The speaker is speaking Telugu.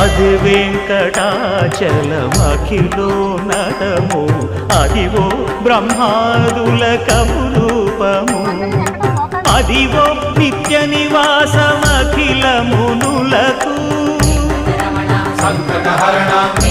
అది వెంకటాచలమఖిలో నటము. అదివో బ్రహ్మాదుల కమురూపము. అదివో నిత్య నివాసమఖిలమునులకు. మునులకు సంకటహరణ